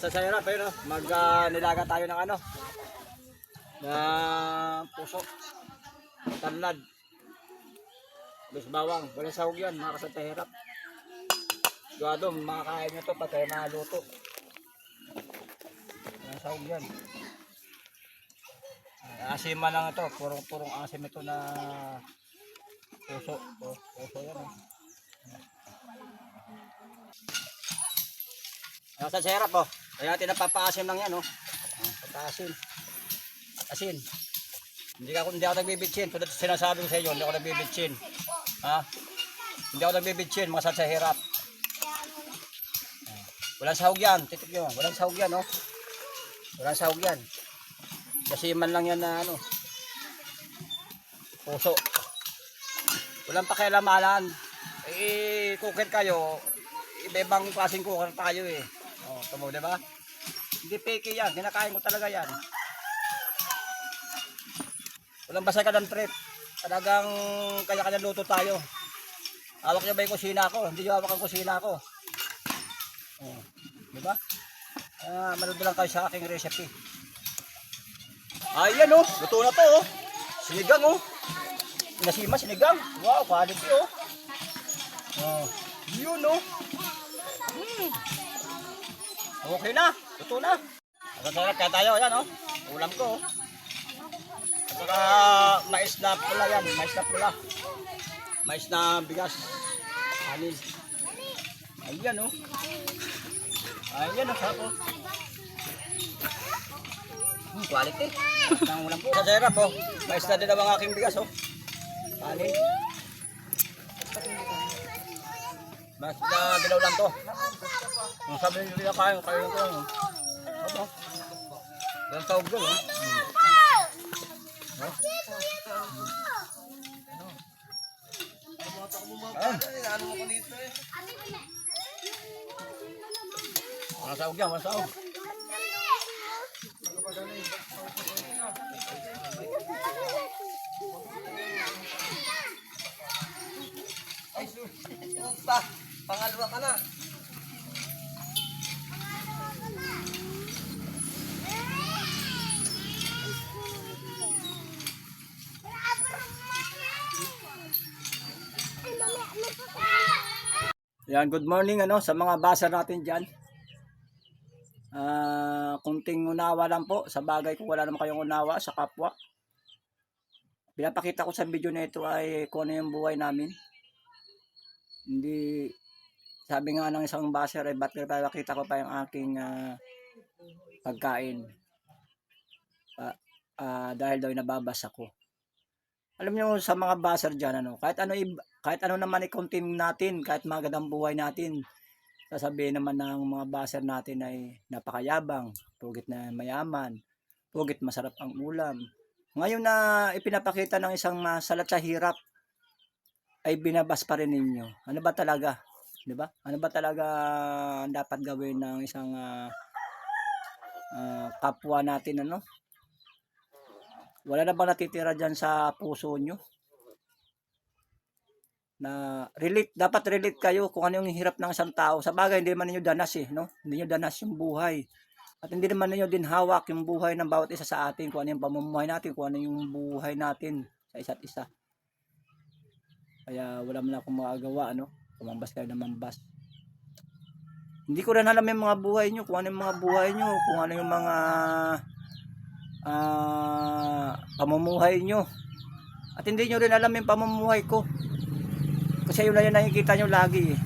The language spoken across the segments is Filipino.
Sa sayara pa yun, oh. mag ah, nilaga tayo ng ano, na puso, tanlad, bis bawang, walang sahog yan, mga kasantahirap. Gado, makakain nyo to pati maluto. Walang sahog yan. Asima lang ito, purong-purong asim ito na puso. Oh, puso yan. Oh. Nasa serap oh. Kaya natin napapaasim lang yan oh. Ah, Papaasim. Asin. Hindi ako hindi ako nagbibitsin. Tulad sa sinasabi ko sa inyo, hindi ako nagbibitsin. Ha? Hindi ako nagbibitsin, mga sa hirap. Ah, Walang sahog yan, titik nyo. Walang sahog yan oh. Walang sahog yan. Kasi man lang yan na ano. Puso. Walang pakialamalan. Eh, cooker kayo. Iba-ibang klaseng cooker tayo eh. Oh, tamo, di ba? Hindi peke yan. Kinakain ko talaga yan. Walang basa ka ng trip. Talagang kanya-kanya luto tayo. Hawak niyo ba yung kusina ko? Hindi niyo hawak ang kusina ko. Oh, di ba? Ah, manood lang kayo sa aking recipe. Ayan oh, luto na to oh. Sinigang oh. Nasima sinigang. Wow, quality oh. Oh, yun oh. Hmm. Okay na, luto na. Masarap kaya tayo, yan oh. Ulam ko oh. At saka mais na pula yan, mais na pula. Mais na bigas. Anin. Ayan oh. Ayan oh, sarap oh. Hmm, quality. Ang ulam serap oh. Mais na din ang aking bigas oh. Kanin. Mas na dilaw lang to. Ang sabi nila kain ko lang. Ano? Yan tawag doon. Oh. Hmm. No? Ayan. Walang sahog yan, walang sahog. Pa, pangalawa ka na. Yan, good morning ano sa mga basa natin diyan. Ah, kunting unawa lang po sa bagay kung wala naman kayong unawa sa kapwa. Pinapakita ko sa video na ito ay kung ano yung buhay namin. Hindi sabi nga ng isang baser ay ba't pinapakita ko pa yung aking ah, pagkain. Ah, ah, dahil daw nababasa ko. Alam niyo sa mga baser diyan ano, kahit ano kahit ano naman i-contain natin, kahit magandang buhay natin, sasabihin naman ng mga baser natin ay napakayabang, pugit na mayaman, pugit masarap ang ulam. Ngayon na ipinapakita ng isang masalat sa hirap, ay binabas pa rin ninyo. Ano ba talaga? 'Di ba? Ano ba talaga ang dapat gawin ng isang ah, ah, kapwa natin ano? Wala na bang natitira diyan sa puso nyo? na relate dapat relate kayo kung ano yung hirap ng isang tao sa bagay hindi man ninyo danas eh no hindi niyo danas yung buhay at hindi naman ninyo din hawak yung buhay ng bawat isa sa atin kung ano yung pamumuhay natin kung ano yung buhay natin sa isa't isa kaya wala man akong magagawa ano kumambas kayo ng mambas hindi ko rin alam yung mga buhay nyo kung ano yung mga buhay nyo kung ano yung mga ah pamumuhay nyo at hindi nyo rin alam yung pamumuhay ko kasi yun na yun nakikita nyo lagi eh.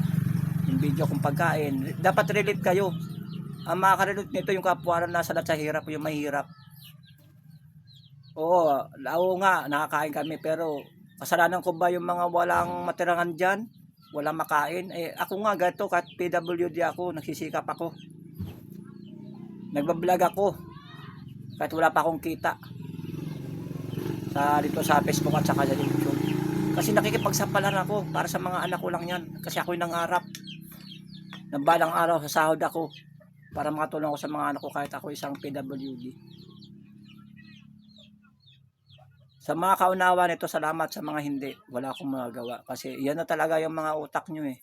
Yung video kong pagkain. Dapat relate kayo. Ang makaka-relate nito yung kapwaran na salat sa hirap, yung mahirap. Oo, lao nga, nakakain kami. Pero kasalanan ko ba yung mga walang matirangan dyan? Walang makain? Eh, ako nga, gato, kahit PWD ako, nagsisikap ako. Nagbablog ako. Kahit wala pa akong kita. Sa, dito sa Facebook at saka sa YouTube. Kasi nakikipagsapalan ako para sa mga anak ko lang yan. Kasi ako'y nangarap. Nang balang araw sa sahod ako para makatulong ako sa mga anak ko kahit ako isang PWD. Sa mga kaunawa nito, salamat sa mga hindi. Wala akong magagawa. Kasi yan na talaga yung mga utak nyo eh.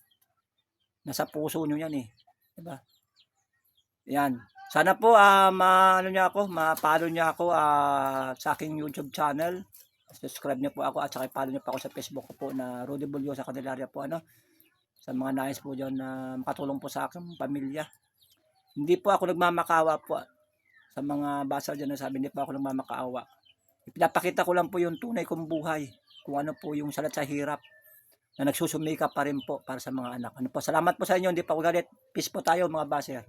Nasa puso nyo yan eh. Diba? Yan. Sana po ah ma ano niya ako, ma-follow niya ako ah, sa aking YouTube channel. Subscribe niyo po ako at saka follow niyo po ako sa Facebook ko po na Rudy Bulyo sa Candelaria po ano. Sa mga nais po diyan na makatulong po sa aking pamilya. Hindi po ako nagmamakawa po sa mga basa diyan na sabi hindi po ako nagmamakaawa. Ipinapakita ko lang po yung tunay kong buhay. Kung ano po yung salat sa hirap na nagsusumika pa rin po para sa mga anak. Ano po, salamat po sa inyo, hindi pa ako galit. Peace po tayo mga baser.